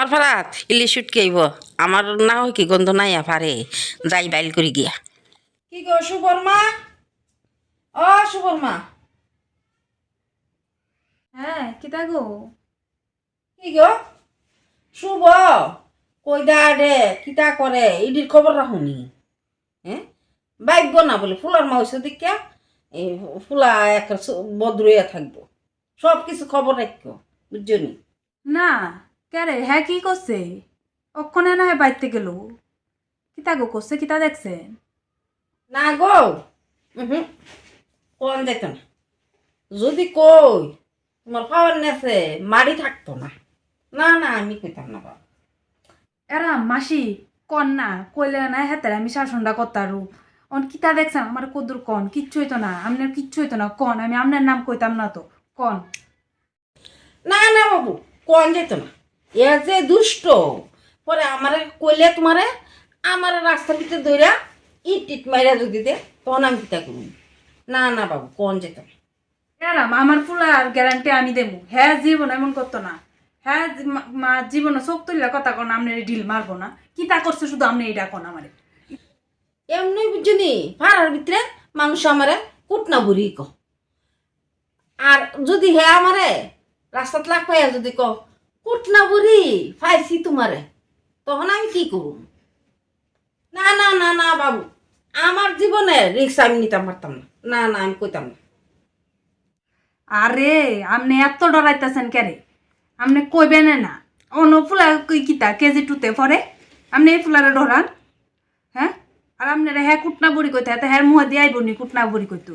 আমার ফারাত ইলি শুটকি আইব। আমার না হয় কি গন্ধ নাই পারে যাই বাইল করি গিয়া। কি গো সুবর্মা? ও সুবর্মা। হ্যাঁ কিতা গো? কি গো? শুভ। কই দা দে কিতা করে? ইডির খবর রাখুনি হ্যাঁ বাইব না বলে ফুলার মাউসে দিকা এই ফুলা এক বদরুইয়া থাকব। সব কিছু খবর রাখব বুঝছনি না। কেরে হ্যাঁ কি করছে অক্ষণে না হয় বাইতে গেল। কিতা গো করছে কিতা দেখছে? না গো উহুম, কোন যেত না। যদি কই তোমার পাওয়ার নেছে মারি থাকতো না। না না আমি কইতাম না বাবা। এরা মাসি কন না কইলে না হেতে আমি শাসনটা করতারু। অন কিতা দেখছেন আমার কদ্দুর কন কিচ্ছু হইতো না আপনার কিচ্ছু হইতো না কন আমি আপনার নাম কইতাম না তো কন। না না বাবু কন যেত না। এ যে দুষ্ট। পরে আমারে কইলে তোমারে আমার রাস্তার ভিতরে ধইরা ইট ইট মাইরা যদি দে তখন আমি কিতা করুন না না বাবু কোন যেত এরাম আমার ফুলার গ্যারান্টি আমি দেবো। হ্যাঁ জীবন এমন করতো না। হ্যাঁ মা- জীবন চোখ তুললে কথা কোন আপনি ডিল মারবো না। কি তা করছে শুধু আপনি এইটা কোন আমারে? এমনি বুঝছনি পাড়ার ভিতরে মানুষ আমারে কুটনা বুড়ি ক আর যদি হে আমারে রাস্তাত লাগ পাইয়া যদি ক কুটনা বুড়ি, ফাইছি তোমারে। তখন আমি কি করব না না না না, বাবু, আমার জীবনে রিক্স আমি নিতাম পারতাম না। না না, আমি কইতাম না। আরে আপনি এত ডরাইতেছেন কেরে আপনি কইবেন না অন্য ফুলা কই কিতা, কেজি টুতে পরে? আপনি এই ফুলারে ডরান। হ্যাঁ? আর আপনার হ্যাঁ কুটনা বুড়ি কইতে হ্যাঁ হ্যাঁ মুহ দিয়ে আইবনি কুটনা বুড়ি কইতো।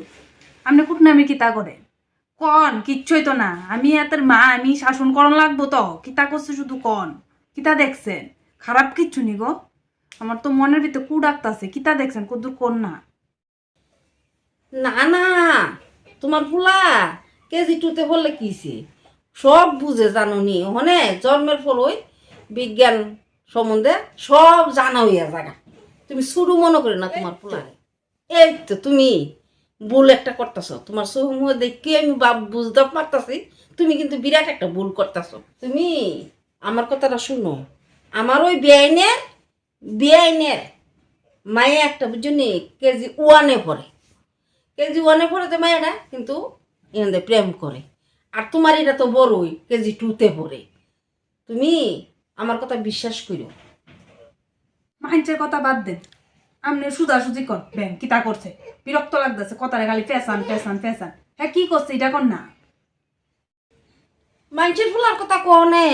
আপনি কুটনামি কিতা করে? কন কিচ্ছুই তো না। আমি এতের মা, আমি শাসন করন লাগবো তো। কিতা করছে শুধু কন? কিতা দেখছেন? খারাপ কিচ্ছু নি গো। আমার তো মনের ভিতরে কু ডাকতাছে, কিতা দেখছেন? কদ্দুর কোন না। না না, তোমার ফুলা, কেজি টুতে বললে কিছে সব বুঝে জানো নি, ওখানে জন্মের পর ওই বিজ্ঞান সম্বন্ধে সব জানা হইয়া জায়গা। তুমি শুরু মনে করি না তোমার ফুলারে। এই তো তুমি। ভুল একটা করতেছ। তোমার চোখ দেখি আমি বাপ বুঝতে পারতাছি, তুমি কিন্তু বিরাট একটা ভুল করতেছ। তুমি আমার কথাটা শুনো। আমার ওই বেআইনের বেআইনের মায়ে একটা বুঝলি কেজি ওয়ানে পড়ে। কেজি ওয়ানে পড়ে তো মায়েরা, কিন্তু এখানে প্রেম করে। আর তোমার এটা তো বড়ই, কেজি টুতে পড়ে। তুমি আমার কথা বিশ্বাস করো মাহিঞ্চের কথা বাদ দেন আপনি সুদাসুদি কর। ব্যাং কিতা করছে? বিরক্ত লাগতেছে কথারে খালি ফ্যাশন ফ্যাশন ফ্যাশন হ্যাঁ কি করছে এটা কর না। মানুষের ফুলার কথা কনে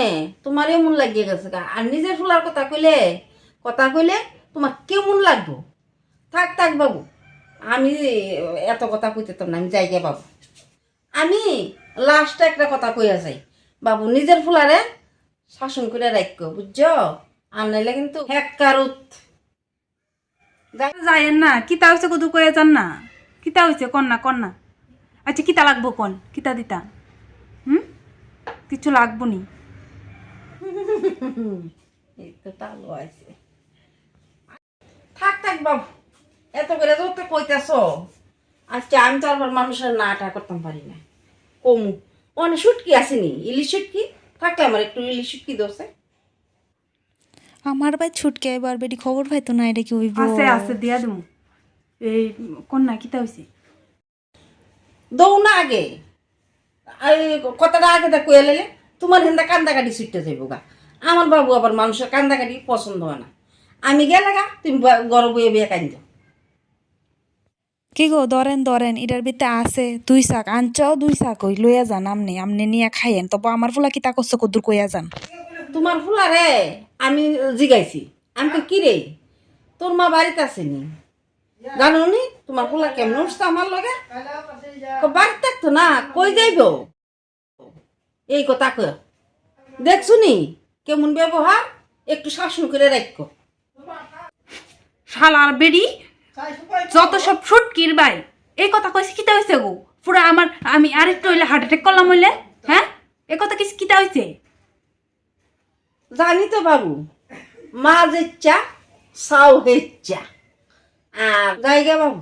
তোমার এমন লাগিয়ে গেছে গা। আর নিজের ফুলার কথা কইলে কথা কইলে তোমার কেমন লাগবো? থাক থাক বাবু, আমি এত কথা কইতে তো না, আমি যাই গে বাবু আমি লাস্টে একটা কথা কইয়া যাই। বাবু, নিজের ফুলারে শাসন করে রাখ বুঝছ? আর নাইলে কিন্তু হেকারুত যায়েন না, কিতা হয়েছে কদু কয়ে যান না? কিতা হয়েছে কন না কন না। আচ্ছা কিতা লাগবো কন? কিতা দিতা? হুম? কিছু লাগবো নি? থাক থাক, বাবু। এত করে যত কইতেছ। আচ্ছা আমি তো আবার মানুষের না আটা করতাম পারি না। কমু। অনেক শুটকি আসেনি ইলিশ শুটকি থাকলে আমার একটু ইলিশ শুটকি দোষে আমার ভাই ছুটকে এবার বেটি খবর পাইতো না এটা কি হইব? আছে আছে দিয়া দেবো এই কন না কিতা হয়েছে দৌ না আগে। এই কথাটা আগে দেখ কয়ে লেলে তোমার হিন্দা কান্দাকাটি ছুটতে যাইব গা। আমার বাবু আবার মানুষের কান্দাকাটি পছন্দ হয় না। আমি গেলে গা তুমি গরম বইয়ে বিয়ে কান্দ কি গো ধরেন ধরেন এটার ভিতরে আছে দুই শাক। আনচাও দুই শাক ওই লইয়া যান আমনে আমনে নিয়ে খাইয়েন। তবে আমার ফুলা কি তা করছে কদ্দুর কইয়া যান। তোমার ফুলারে আমি জিগাইছি। আমি তো কি রে? তোর মা বাড়িতে আসেনি? জানো নি? তোমার ফুলা কেমন উঠছে আমার লগে? কো বাড়িতে থাকতো না, কই যাইব? এই কথা কয় দেখছ নি কেমন ব্যবহার? একটু শাসন করে রাখো। শালার বেড়ি, যত সব ফুটকির বাই এই কথা কইছে, কিতা হয়েছে গো? পুরা আমার, আমি আরেকটু হইলে হার্ট অ্যাটাক করলাম হইলে? হ্যাঁ? এই কথা কিছু কিতা হয়েছে জানি তো বাবু মা যেচ্ছা চা হেচ্ছা আর জায়গা বাবু।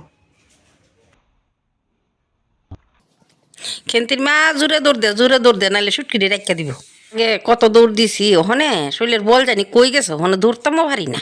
খেন্তির মা জোরে দৌড় দে, জোরে দৌড় দে নাহলে সুটকিটি রাখা দিব। কত দৌড় দিছি ওখানে শরীরের বল জানি কই গেছে ওখানে দৌড়তামও ভারি না।